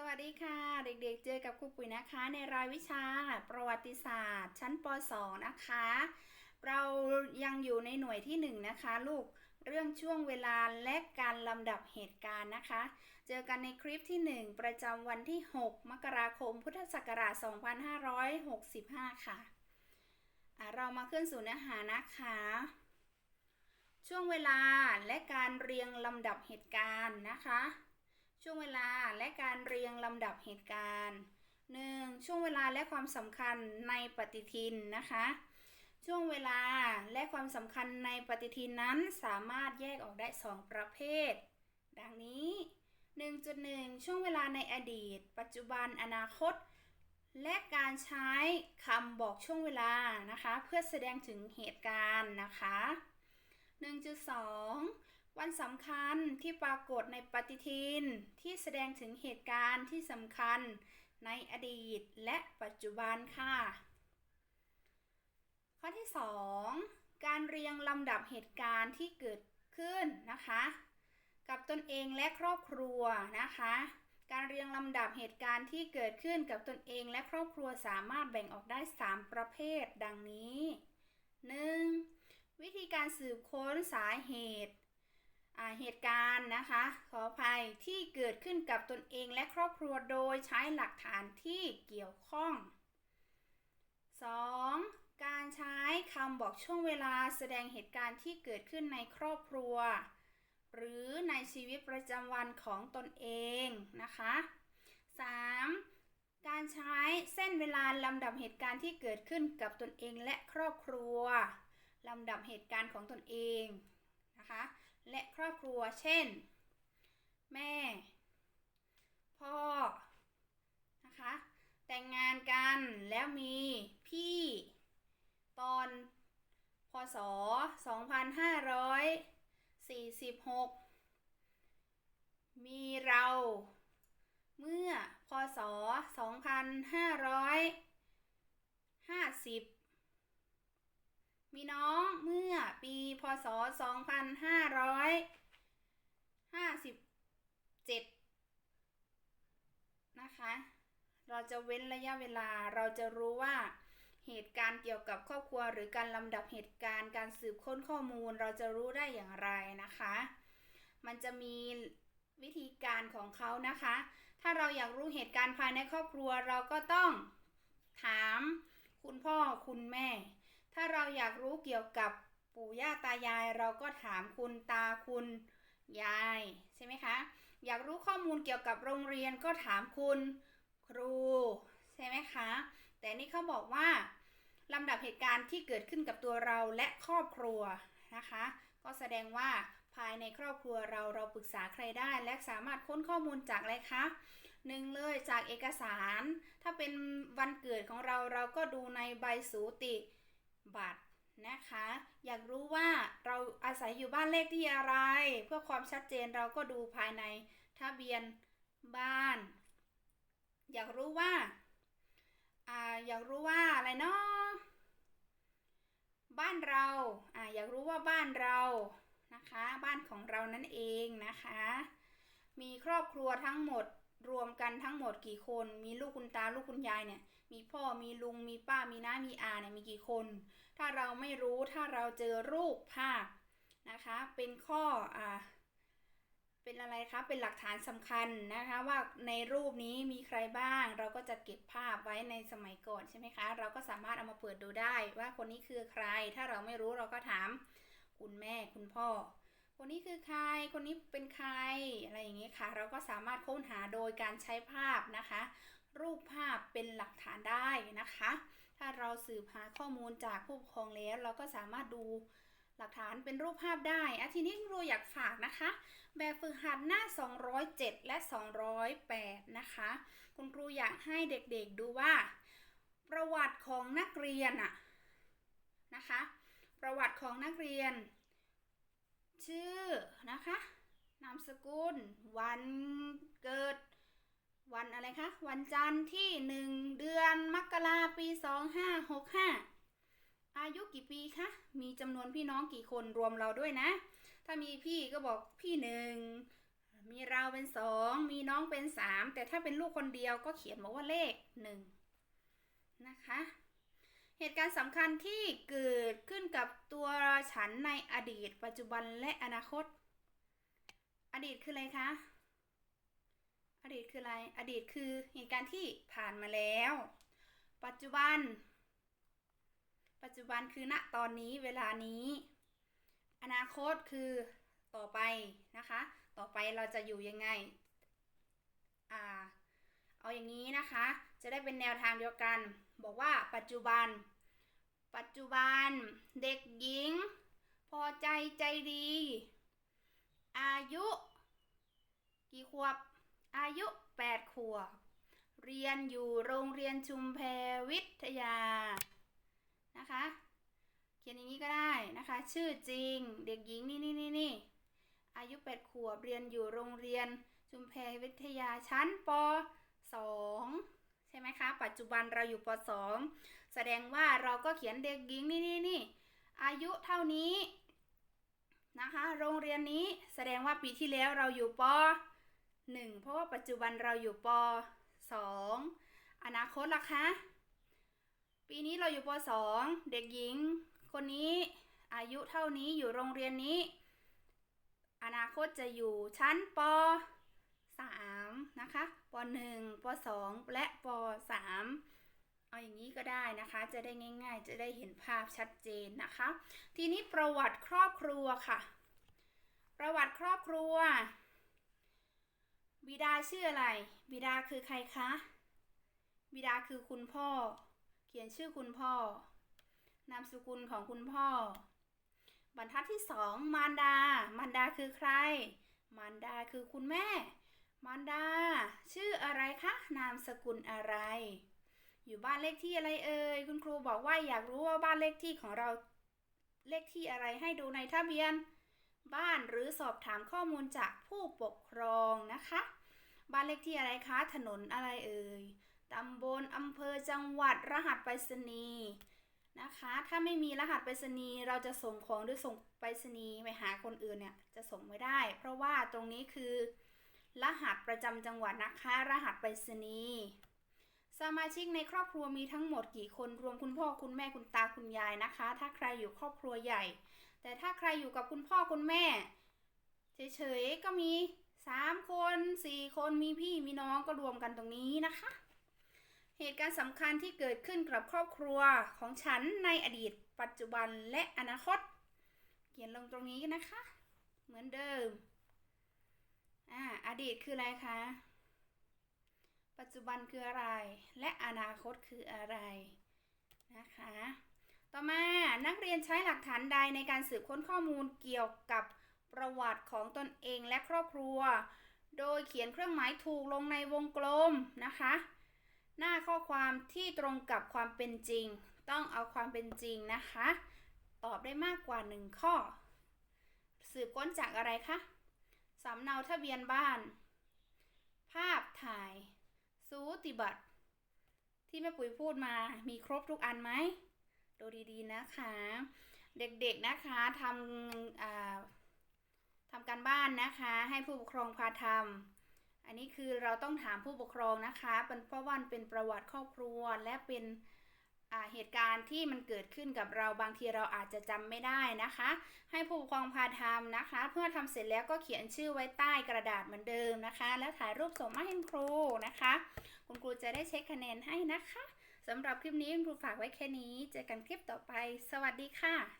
สวัสดีค่ะ เด็กๆ เจอกับครูปุ๋ยนะคะ ในรายวิชาประวัติศาสตร์ ชั้นป .2 นะคะ เรายังอยู่ในหน่วยที่ 1 นะคะ ลูกเรื่องช่วงเวลาและการลำดับเหตุการณ์นะคะ เจอกันในคลิปที่ 1 ประจำวันที่ 6 มกราคม พุทธศักราช 2565 ค่ะอะเรามาขึ้นสู่เนื้อหานะคะ ช่วงเวลาและการเรียงลำดับเหตุการณ์นะคะ ช่วงเวลาและการเรียงลำดับเหตุการณ์ 1. ช่วงเวลาและความสำคัญในปฏิทินนะคะ ช่วงเวลาและความสำคัญในปฏิทินนั้นสามารถแยกออกได้ 2 ประเภท ดังนี้ 1.1 ช่วงเวลาในอดีต ปัจจุบันอนาคต และการใช้คำบอกช่วงเวลานะคะ เพื่อแสดงถึงเหตุการณ์นะคะ 1.2 วันสำคัญที่ปรากฏในปฏิทินที่แสดงถึงเหตุการณ์ที่สำคัญในอดีตและปัจจุบันค่ะ ข้อที่ 2 การเรียงลำดับเหตุการณ์ที่เกิดขึ้นนะคะ กับตนเองและครอบครัวนะคะ การเรียงลำดับเหตุการณ์ที่เกิดขึ้นกับตนเองและครอบครัวสามารถแบ่งออกได้ 3 ประเภทดังนี้ 1. วิธีการสืบค้นสาเหตุ เหตุการณ์นะคะ ขออภัยที่เกิดขึ้นกับตนเองและครอบครัวโดยใช้หลักฐานที่เกี่ยวข้อง 2. การใช้คำบอกช่วงเวลาแสดงเหตุการณ์ที่เกิดขึ้นในครอบครัว หรือในชีวิตประจำวันของตนเองนะคะ 3. การใช้เส้นเวลาลำดับเหตุการณ์ที่เกิดขึ้นกับตนเองและครอบครัวลำดับเหตุการณ์ของตนเองนะคะ และครอบครัว เช่น แม่ พ่อ นะคะ แต่งงานกันแล้วมีพี่ ตอนพศ 2546 มีเรา เมื่อพศ 2550 มีน้องเมื่อปีพศ 2557 นะคะ เราจะเว้นระยะเวลาเราจะรู้ว่าเหตุการณ์เกี่ยวกับครอบครัว หรือการลำดับเหตุการณ์การสืบค้นข้อมูลเราจะรู้ได้อย่างไรนะคะ มันจะมีวิธีการของเขานะคะ ถ้าเราอยากรู้เหตุการณ์ภายในครอบครัวเราก็ต้องถามคุณพ่อคุณแม่ ถ้าเราอยากรู้เกี่ยวกับปู่ย่าตายาย เราก็ถามคุณตาคุณยายใช่ไหมคะ อยากรู้ข้อมูลเกี่ยวกับโรงเรียนก็ถามคุณครูใช่ไหมคะ แต่นี่เขาบอกว่าลำดับเหตุการณ์ที่เกิดขึ้นกับตัวเราและครอบครัวนะคะ ก็แสดงว่าภายในครอบครัวเราเราปรึกษาใครได้ และสามารถค้นข้อมูลจากอะไรคะหนึ่งเลยจากเอกสาร ถ้าเป็นวันเกิดของเราเราก็ดูในใบสูติ บัตรนะคะ อยากรู้ว่าเราอาศัยอยู่บ้านเลขที่อะไร เพื่อความชัดเจนเราก็ดูภายในทะเบียนบ้าน อยากรู้ว่าอ่าอยากรู้ว่าอะไรเนาะบ้านเราอ่าอยากรู้ว่าบ้านเรานะคะ บ้านของเรานั่นเองนะคะ มีครอบครัวทั้งหมดรวมกันทั้งหมดกี่คน มีลูกคุณตาลูกคุณยายเนี่ย มีพ่อมีลุงมีป้ามีน้ามีอาเนี่ยมีกี่คน ถ้าเราไม่รู้ถ้าเราเจอรูปภาพนะคะ เป็นข้ออ่าเป็นอะไรคะเป็นหลักฐานสำคัญนะคะว่าในรูปนี้มีใครบ้าง เราก็จะเก็บภาพไว้ในสมัยก่อนใช่ไหมคะ เราก็สามารถเอามาเปิดดูได้ว่าคนนี้คือใคร ถ้าเราไม่รู้เราก็ถามคุณแม่คุณพ่อ คนนี้คือใคร คนนี้เป็นใครอะไรอย่างเงี้ค่ะ เราก็สามารถค้นหาโดยการใช้ภาพนะคะ รูปภาพเป็นหลักฐานได้นะคะ ถ้าเราสืบหาข้อมูลจากผู้ปกครองแล้ว เราก็สามารถดูหลักฐานเป็นรูปภาพได้อะทีนี้ครูอยากฝากนะคะ แบบฝึกหัดหน้า 207 และ 208 นะคะ คุณครูอยากให้เด็กๆดูว่า ประวัติของนักเรียนอะนะคะ ประวัติของนักเรียน ชื่อนะคะ นามสกุล วันเกิด วันอะไรคะ วันจันทร์ที่หนึ่งเดือนมกราปีสองห้าหกห้าอายุกี่ปีคะ มีจำนวนพี่น้องกี่คนรวมเราด้วยนะ ถ้ามีพี่ก็บอกพี่หนึ่งมีเราเป็นสองมีน้องเป็นสามแต่ถ้าเป็นลูกคนเดียวก็เขียนบอกว่าเลขหนึ่งนะคะ เหตุการณ์สำคัญที่เกิดขึ้นกับตัวฉันในอดีต ปัจจุบันและอนาคต อดีตคืออะไรคะ อดีตคืออะไร อดีตคือเหตุการณ์ที่ผ่านมาแล้ว ปัจจุบัน ปัจจุบันคือณตอนนี้เวลานี้ อนาคตคือต่อไปนะคะ ต่อไปเราจะอยู่ยังไง อ่า เอาอย่างนี้นะคะ จะได้เป็นแนวทางเดียวกัน บอกว่าปัจจุบัน ปัจจุบันเด็กหญิง พอใจใจดี อายุ กี่ขวบ อายุ 8 ขวบ เรียนอยู่โรงเรียนชุมแพวิทยา นะคะ เขียนอย่างนี้ก็ได้นะคะ ชื่อจริง เด็กหญิงนี่นี่นี่นี่ อายุ 8 ขวบ เรียนอยู่โรงเรียนชุมแพวิทยาชั้นป 2 ใช่ไหมคะ ปัจจุบันเราอยู่ป 2 แสดงว่าเราก็เขียนเด็กหญิงนี่นี่นี่ อายุเท่านี้นะคะ โรงเรียนนี้แสดงว่าปีที่แล้วเราอยู่ป 1 เพราะว่าปัจจุบันเราอยู่ป 2 อนาคตล่ะคะ ปีนี้เราอยู่ป 2 เด็กหญิง คนนี้อายุเท่านี้อยู่โรงเรียนนี้ อนาคตจะอยู่ชั้นป 3 นะคะป 1 ป 2 และป 3เอาอย่างนี้ก็ได้นะคะ จะได้ง่าย ๆ จะได้เห็นภาพชัดเจนนะคะ ทีนี้ประวัติครอบครัวค่ะ ประวัติครอบครัว บิดาชื่ออะไร บิดาคือใครคะ บิดาคือคุณพ่อ เขียนชื่อคุณพ่อ นามสกุลของคุณพ่อ บรรทัดที่สองมารดา มารดาคือใคร มารดาคือคุณแม่ มารดา ชื่ออะไรคะ นามสกุลอะไร อยู่บ้านเลขที่อะไรเอ่ย คุณครูบอกว่าอยากรู้ว่าบ้านเลขที่ของเราเลขที่อะไรให้ดูในทะเบียน บ้านหรือสอบถามข้อมูลจากผู้ปกครองนะคะ บ้านเลขที่อะไรคะ ถนนอะไรเอ่ยตำบลอำเภอจังหวัดรหัสไปรษณีย์นะคะ ถ้าไม่มีรหัสไปรษณีย์เราจะส่งของด้วยส่งไปรษณีย์ไปหาคนอื่นเนี่ยจะส่งไม่ได้ เพราะว่าตรงนี้คือ รหัสประจำจังหวัดนะคะ รหัสไปรษณีย์สมาชิกในครอบครัวมีทั้งหมดกี่คนรวมคุณพ่อคุณแม่คุณตาคุณยายนะคะ ถ้าใครอยู่ครอบครัวใหญ่ แต่ถ้าใครอยู่กับคุณพ่อคุณแม่เฉยๆก็มี 3คน4คนมีพี่มีน้องก็รวมกันตรงนี้นะคะ เหตุการณ์สำคัญที่เกิดขึ้นกับครอบครัวของฉันในอดีต ปัจจุบันและอนาคต เขียนลงตรงนี้นะคะ เหมือนเดิมอ่าอดีตคืออะไรคะ ปัจจุบันคืออะไร และอนาคตคืออะไรนะคะ ต่อมานักเรียนใช้หลักฐานใดในการสืบค้นข้อมูลเกี่ยวกับ ประวัติของตนเองและครอบครัว โดยเขียนเครื่องหมายถูกลงในวงกลมนะคะ หน้าข้อความที่ตรงกับความเป็นจริง ต้องเอาความเป็นจริงนะคะ ตอบได้มากกว่า 1 ข้อ สืบค้นจากอะไรคะสำเนาทะเบียนบ้าน ภาพถ่าย สูติบัตร ที่แม่ปุ๋ยพูดมามีครบทุกอันไหมดูดีๆนะคะ เด็กๆนะคะทำอ่า ทำการบ้านนะคะ ให้ผู้ปกครองพาทำอันนี้คือเราต้องถามผู้ปกครองนะคะเป็นเพราะว่ามันเป็นประวัติครอบครัวและเป็นอ่าเหตุการณ์ที่มันเกิดขึ้นกับเราบางทีเราอาจจะจำไม่ได้นะคะ ให้ผู้ปกครองพาทำนะคะ เพื่อทำเสร็จแล้วก็เขียนชื่อไว้ใต้กระดาษเหมือนเดิมนะคะ แล้วถ่ายรูปส่งมาให้ครูนะคะ คุณครูจะได้เช็คคะแนนให้นะคะสำหรับคลิปนี้คุณครูฝากไว้แค่นี้ เจอกันคลิปต่อไป สวัสดีค่ะ